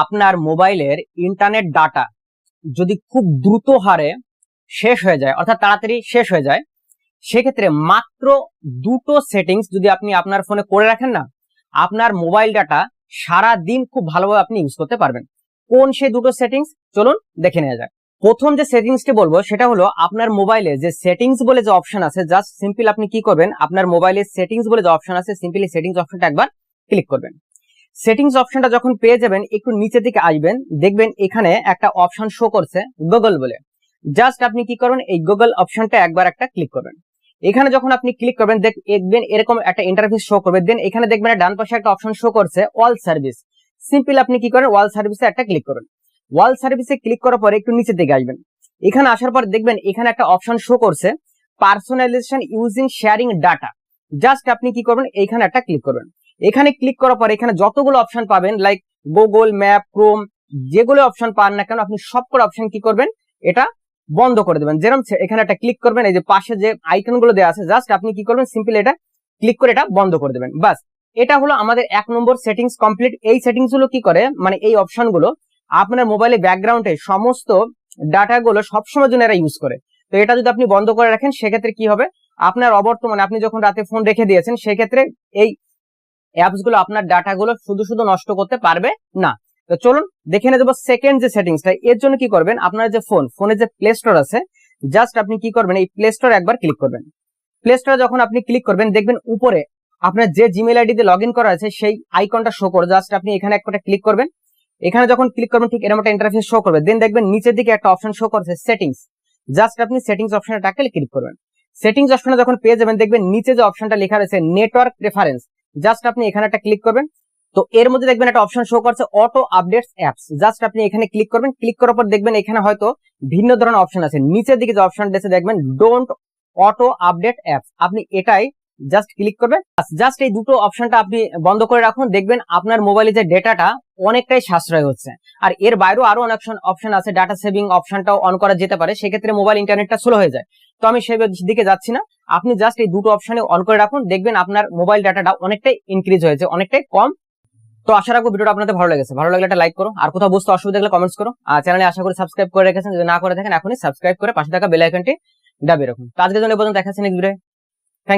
আপনার মোবাইলের internet data যদি খুব দ্রুত হারে শেষ হয়ে যায়, অর্থাৎ তাড়াতাড়ি শেষ হয়ে যায়, সেক্ষেত্রে মাত্র দুটো সেটিংস যদি আপনি আপনার ফোনে করে রাখেন না, আপনার মোবাইল ডাটা সারা দিন খুব ভালোভাবে আপনি ইউজ করতে পারবেন। কোন সেই দুটো সেটিংস চলুন দেখে নেওয়া যাক। প্রথম যে সেটিংসটি বলব, সেটা হলো আপনার মোবাইলে যে সেটিংস বলে যে অপশন আছে জাস্ট সিম্পল আপনি কি করবেন, আপনার মোবাইলে সেটিংস বলে যে অপশন আছে সিম্পলি সেটিংস অপশনটা একবার ক্লিক করবেন। সেটিংস অপশনটা যখন পেয়ে যাবেন, একটু নিচে দিকে আসবেন, দেখবেন এখানে একটা অপশন শো করছে গুগল বলে। জাস্ট আপনি কি করবেন এই গুগল অপশনটা একবার একটা ক্লিক করবেন। এখানে যখন আপনি ক্লিক করবেন দেখবেন এরকম একটা ইন্টারফেস শো করবে। দেন এখানে দেখবেন ডান পাশে একটা অপশন শো করছে অল সার্ভিস সিম্পল আপনি কি করেন ওয়াল সার্ভিসে একটা ক্লিক করবেন ওয়াল সার্ভিসে ক্লিক করার পরে একটু নিচের দিকে আসবেন। এখানে আসার পর দেখবেন এখানে একটা অপশন শো করছে personalization using sharing data just আপনি কি করবেন, এইখানে একটা ক্লিক করবেন। এখানে ক্লিক করার পর এখানে যতগুলো অপশন পাবেন লাইক গুগল ম্যাপ ক্রোম যেগুলো অপশন পান না কেন, আপনি সবগুলো অপশন কি করবেন? এটা বন্ধ করে দেবেন। যেরকম এখানে একটা ক্লিক করবেন, এই যে পাশে যে আইকনগুলো দেওয়া আছে জাস্ট আপনি কি করবেন? সিম্পল এটা ক্লিক করে এটা বন্ধ করে দেবেন। বাস এটা হলো আমাদের এক নম্বর সেটিংস কমপ্লিট এই সেটিংসগুলো কি করে? মানে এই অপশনগুলো আপনার মোবাইলে ব্যাকগ্রাউন্ডে সমস্ত ডাটা গুলো সবসময় জন্য এরা ইউজ করে। তো এটা যদি আপনি বন্ধ করে রাখেন, সেক্ষেত্রে কি হবে? আপনার অবর্তমানে আপনি যখন রাতে ফোন রেখে দিয়েছেন, সেক্ষেত্রে এই অ্যাপসগুলো আপনার ডাটা গুলো শুধু শুধু নষ্ট করতে পারবে না। তো চলুন দেখে নিয়ে যাব সেকেন্ড যে সেটিংসটা এর জন্য কি করবেন? আপনার যে ফোন ফোনে যে প্লে স্টোর আছে জাস্ট আপনি কি করবেন? এই প্লে স্টোর একবার ক্লিক করবেন। প্লে স্টোরে যখন আপনি ক্লিক করবেন, দেখবেন উপরে আপনার যে জিমেল আইডি দিয়ে লগ করা আছে, সেই আইকনটা শো করে জাস্ট আপনি এখানে একটা ক্লিক করবেন। এখানে যখন ক্লিক করবেন, ঠিক এরকম একটা ইন্টারফেস শো করবে। দেন দেখবেন নিচের দিকে একটা অপশন শো করছে সেটিংস জাস্ট আপনি সেটিংস অপশনটাকে ক্লিক করবেন। সেটিংস অপশনে যখন পেয়ে যাবেন, দেখবেন নিচে যে অপশনটা লেখা রয়েছে নেটওয়ার্ক প্রেফারেন্স জাস্ট আপনি এখানে একটা ক্লিক করবেন। তো এর মধ্যে দেখবেন একটা অপশন শো করছে অটো আপডেটস অ্যাপস জাস্ট আপনি এখানে ক্লিক করবেন। ক্লিক করার পর দেখবেন এখানে হয়তো ভিন্ন ধরনের অপশন আছে। নিচের দিকে যে অপশন দেখবেন ডোন্ট অটো আপডেট অ্যাপস আপনি এটাই জাস্ট ক্লিক করবেন। জাস্ট এই দুটো অপশনটা আপনি বন্ধ করে রাখুন। দেখবেন আপনার মোবাইলে যে ডেটাটা অনেকটাই সাশ্রয় হচ্ছে। আর এর বাইরেও আরও অনেক অপশন আছে। ডাটা সেভিং অপশনটাও অন করা যেতে পারে। সেক্ষেত্রে মোবাইল ইন্টারনেটটা স্লো হয়ে যায়। তো আমি সেই দিকে যাচ্ছি না। আপনি জাস্ট এই দুটো অপশনে অন করে রাখুন। দেখবেন আপনার মোবাইল ডাটাটা অনেকটাই ইনক্রিজ হয়েছে, অনেকটাই কম। তো আশা রাখব ভিডিওটা আপনাদের ভালো লেগেছে। ভালো লাগলে একটা লাইক করো আর কোথাও বুঝতে অসুবিধা লাগলে কমেন্টস করো আর চ্যানেলে আশা করি সাবস্ক্রাইব করে রেখেছেন। যদি না করে থাকেন, এখনই সাবস্ক্রাইব করে পাশে থাকা বেল আইকনটি দাবিয়ে রাখুন। তো জন্য পর্যন্ত। দেখাচ্ছি নেক্সট ভিডিও